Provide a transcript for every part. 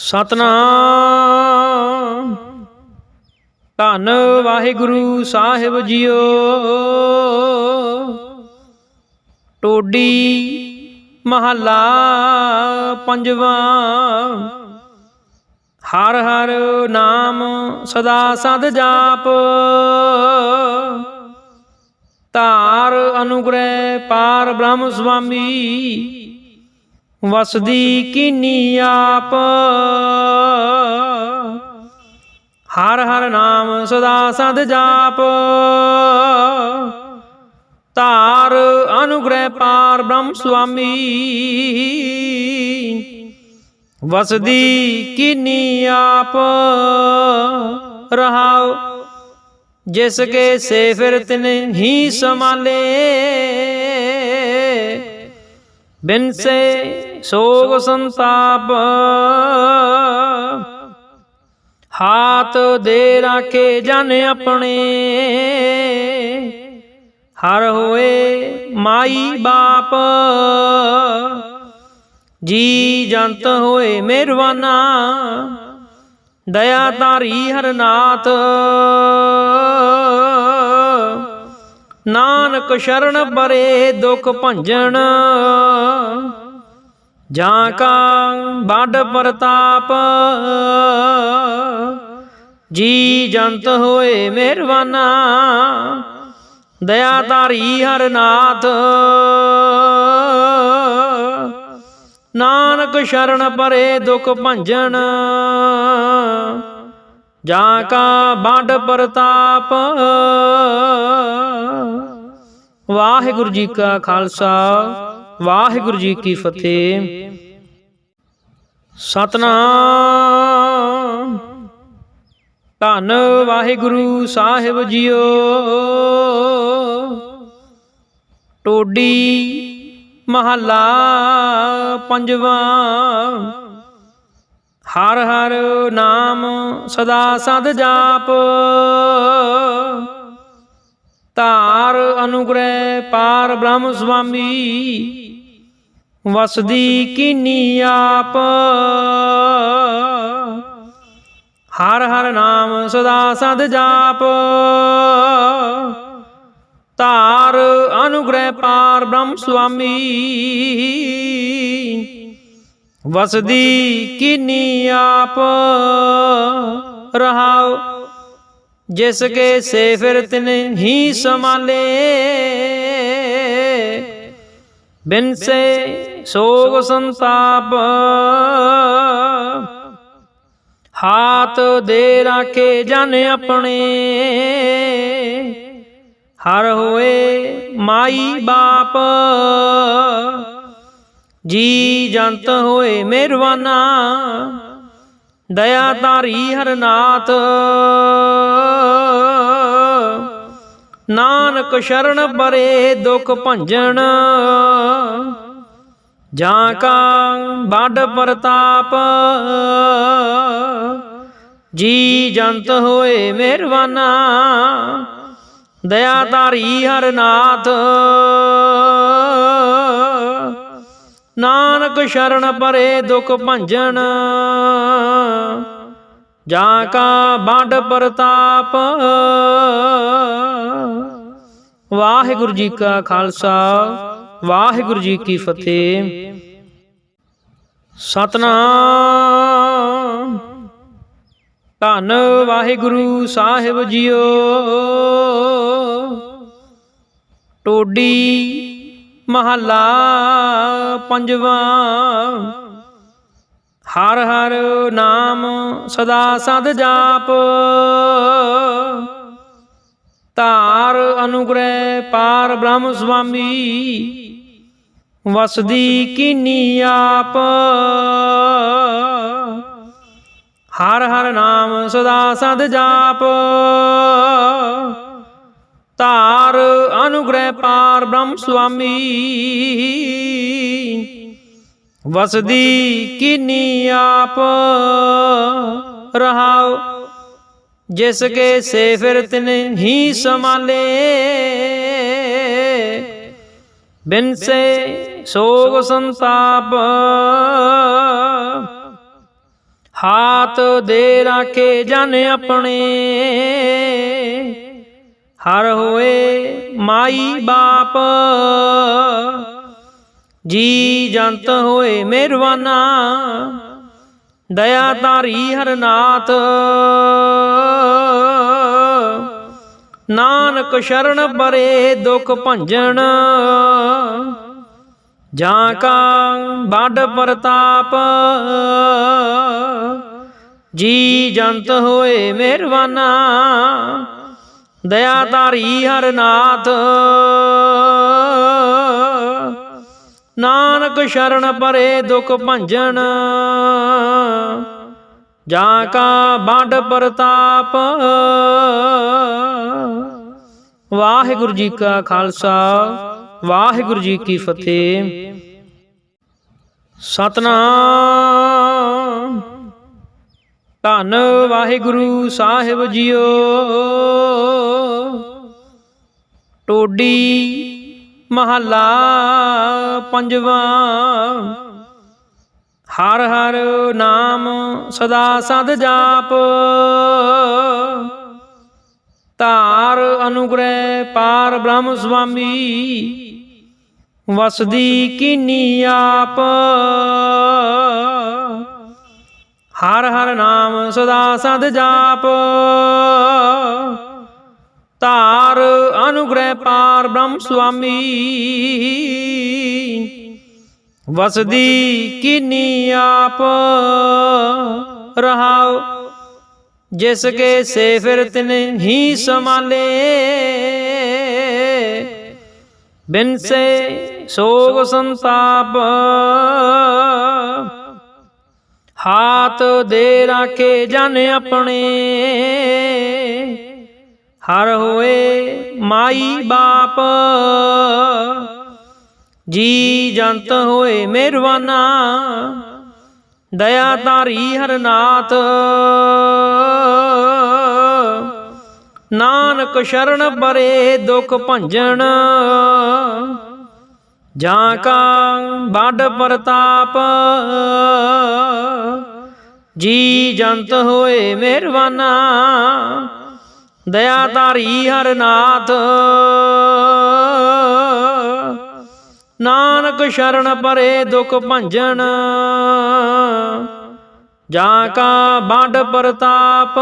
ਸਤਨਾਮ। ਧੰਨ ਵਾਹਿਗੁਰੂ ਸਾਹਿਬ ਜੀਓ। ਟੋਡੀ ਮਹੱਲਾ ਪੰਜਵਾਂ। ਹਰ ਹਰ ਨਾਮ ਸਦਾ ਸਦ ਜਾਪ। ਧਾਰ ਅਨੁਗ੍ਰਹਿ ਪਾਰ ਬ੍ਰਹਮ ਸੁਆਮੀ। ਵਸਦੀ ਕੀਨੀ ਆਪ ਹਰ ਹਰ ਨਾਮ ਸਦਾ ਸਦ ਜਾਪ ਧਾਰ ਅਨੁਗ੍ਰਹਿ ਪਾਰ ਬ੍ਰਹਮ ਸੁਆਮੀ ਵਸਦੀ ਕੀਨੀ ਆਪ ਰਹਾਉ ਜਿਸ ਕੇ ਸੇ ਫਿਰ ਤਿਨ ਹੀ ਸਮਾਲੇ ਬਿਨ ਸੇ ਸੋਗ ਸੰਤਾਪ। ਹਾਥ ਦੇ ਰਾਖੇ ਜਨ ਆਪਣੇ। ਹਰ ਹੋਏ ਮਾਈ ਬਾਪ। ਜੀ ਜੰਤ ਹੋਏ ਮਿਹਰਬਾਨਾ। ਦਇਆ ਧਾਰੀ ਹਰਨਾਥ। ਨਾਨਕ ਸ਼ਰਨ ਪਰੇ ਦੁਖ ਭੰਜਨ। ਜਾਂ ਕਾ ਬਾਡ ਪ੍ਰਤਾਪ। ਜੀ ਜੰਤ ਹੋਏ ਮਿਹਰਬਾਨਾ। ਦਇਆ ਧਾਰੀ ਹਰਨਾਥ। ਨਾਨਕ ਸ਼ਰਨ ਪਰੇ ਦੁਖ ਭੰਜਨ। ਜਾਂ ਕਾ ਬਾਡ ਪ੍ਰਤਾਪ। ਵਾਹਿਗੁਰੂ ਜੀ ਕਾ ਖਾਲਸਾ। ਵਾਹਿਗੁਰੂ ਜੀ ਕੀ ਫਤਿਹ। ਸਤਨਾਮ। ਧੰਨ ਵਾਹਿਗੁਰੂ ਸਾਹਿਬ ਜੀਓ। ਟੋਡੀ ਮਹੱਲਾ ਪੰਜਵਾਂ। ਹਰ ਹਰ ਨਾਮ ਸਦਾ ਸਦ ਜਾਪ। ਧਾਰ ਅਨੁਗ੍ਰਹਿ ਪਾਰ ਬ੍ਰਹਮ ਸੁਆਮੀ। ਵਸਦੀ ਕੀਨੀ ਆਪ। ਹਰ ਹਰ ਨਾਮ ਸਦਾ ਸਦ ਜਾਪ। ਧਾਰ ਅਨੁਗ੍ਰਹਿ ਪਾਰ ਬ੍ਰਹਮ ਸੁਆਮੀ। ਵਸਦੀ ਕੀਨੀ ਆਪ। ਰਹਾਉ ਜਿਸ ਕੇ ਸੇ ਫਿਰ ਤਿਨ ਹੀ ਸਮਾਲੇ ਬਿਨ ਸੇ ਸੋਗ ਸੰਤਾਪ। ਹਾਥ ਦੇ ਰਾਖੇ ਜਨ ਆਪਣੇ। ਹਰ ਹੋਏ ਮਾਈ ਬਾਪ। ਜੀ ਜੰਤ ਹੋਏ ਮਿਹਰਬਾਨਾ। ਦਇਆ ਧਾਰੀ ਹਰਨਾਥ ਨਾਨਕ ਸ਼ਰਨ ਪਰੇ ਦੁਖ ਭੰਜਨ। ਜਾਂ ਕਾ ਬਾਡ ਪ੍ਰਤਾਪ। ਜੀ ਜੰਤ ਹੋਏ ਮਿਹਰਬਾਨਾ। ਦਇਆ ਧਾਰੀ ਹਰਨਾਥ ਨਾਨਕ ਸ਼ਰਨ ਪਰੇ ਦੁਖ ਭੰਜਨ, ਜਾਂ ਕਾ ਬਾਡ ਪ੍ਰਤਾਪ। ਵਾਹਿਗੁਰੂ ਜੀ ਕਾ ਖਾਲਸਾ, ਵਾਹਿਗੁਰੂ ਜੀ ਕੀ ਫਤਿਹ। ਸਤਨਾਮ। ਧੰਨ ਵਾਹਿਗੁਰੂ ਸਾਹਿਬ ਜੀਓ। ਟੋਡੀ ਮਹੱਲਾ ਪੰਜਵਾਂ। ਹਰ ਹਰ ਨਾਮ ਸਦਾ ਸਦ ਜਾਪ। ਧਾਰ ਅਨੁਗ੍ਰਹਿ ਪਾਰ ਬ੍ਰਹਮ ਸੁਆਮੀ। ਵਸਦੀ ਕੀਨੀ ਆਪ। ਹਰ ਹਰ ਨਾਮ ਸਦਾ ਸਦ ਜਾਪ। ਧਾਰ, ਅਨੁਗ੍ਰਹਿ ਪਾਰ ਬ੍ਰਹਮ ਸੁਆਮੀ। ਵਸਦੀ ਕੀਨੀ ਆਪ, ਰਹਾਉ, ਜਿਸ ਕੇ ਸੇ ਫਿਰ ਤਿਨ ਹੀ ਸਮਾਲੇ ਬਿਨ ਸੇ ਸੋਗ ਸੰਤਾਪ, ਹਾਥ ਦੇ ਰਾਖੇ ਜਨ ਆਪਣੇ। ਹਰ ਹੋਏ ਮਾਈ ਬਾਪ। ਜੀ ਜੰਤ ਹੋਏ ਮਿਹਰਬਾਨਾ ਦਇਆ ਧਾਰੀ ਹਰਨਾਥ। ਨਾਨਕ ਸ਼ਰਨ ਪਰੇ ਦੁਖ ਭੰਜਨ ਜਾਂ ਕਾ ਬਾਡ ਪ੍ਰਤਾਪ। ਜੀ ਜੰਤ ਹੋਏ ਮਿਹਰਬਾਨਾ ਦਇਆ ਧਾਰੀ ਹਰਨਾਥ। ਨਾਨਕ ਸ਼ਰਨ ਪਰੇ ਦੁਖ ਭੰਜਨ। ਜਾਂ ਕਾ ਬਾਡ ਪ੍ਰਤਾਪ। ਵਾਹਿਗੁਰੂ ਜੀ ਕਾ ਖਾਲਸਾ, ਵਾਹਿਗੁਰੂ ਜੀ ਕੀ ਫਤਿਹ। ਸਤਨਾਮ। ਧੰਨ ਵਾਹਿਗੁਰੂ ਸਾਹਿਬ ਜੀਓ। ਟੋਡੀ ਮਹੱਲਾ ਪੰਜਵਾਂ। ਹਰ ਹਰ ਨਾਮ ਸਦਾ ਸਦ ਜਾਪ। ਧਾਰ ਅਨੁਗ੍ਰਹਿ ਪਾਰ ਬ੍ਰਹਮ ਸੁਆਮੀ। ਵਸਦੀ ਕੀਨੀ ਆਪ। ਹਰ ਹਰ ਨਾਮ ਸਦਾ ਸਦ ਜਾਪ। ਤਾਰ ਅਨੁਗ੍ਰਹਿ ਪਾਰ ਬ੍ਰਹਮ ਸੁਆਮੀ। ਵਸਦੀ ਕੀਨੀ ਆਪ। ਰਹਾਉ, ਜਿਸ ਕੇ ਸੇ ਫਿਰ ਤਿਨ ਹੀ ਸਮਾਲੇ ਬਿਨ ਸੇ ਸੋਗ ਸੰਤਾਪ। ਹਾਥ ਦੇ ਰਾਖੇ ਜਨ ਆਪਣੇ। ਹਰ ਹੋਏ ਮਾਈ ਬਾਪ। ਜੀ ਜੰਤ ਹੋਏ ਮਿਹਰਬਾਨਾ। ਦਇਆ ਧਾਰੀ ਹਰਨਾਥ। ਨਾਨਕ ਸ਼ਰਨ ਪਰੇ ਦੁਖ ਭੰਜਨ। ਜਾਂ ਕਾ ਵੱਡ ਪ੍ਰਤਾਪ, ਜੀ ਜੰਤ ਹੋਏ ਮਿਹਰਬਾਨਾ ਦਇਆ ਧਾਰੀ ਹਰਨਾਥ। ਨਾਨਕ ਸ਼ਰਨ ਪਰੇ ਦੁਖ ਭੰਜਨ, ਜਾਂ ਕਾ ਬਾਡ ਪ੍ਰਤਾਪ।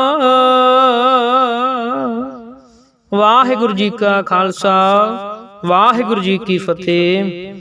ਵਾਹਿਗੁਰੂ ਜੀ ਕਾ ਖਾਲਸਾ। ਵਾਹਿਗੁਰੂ ਜੀ ਕੀ ਫਤਿਹ।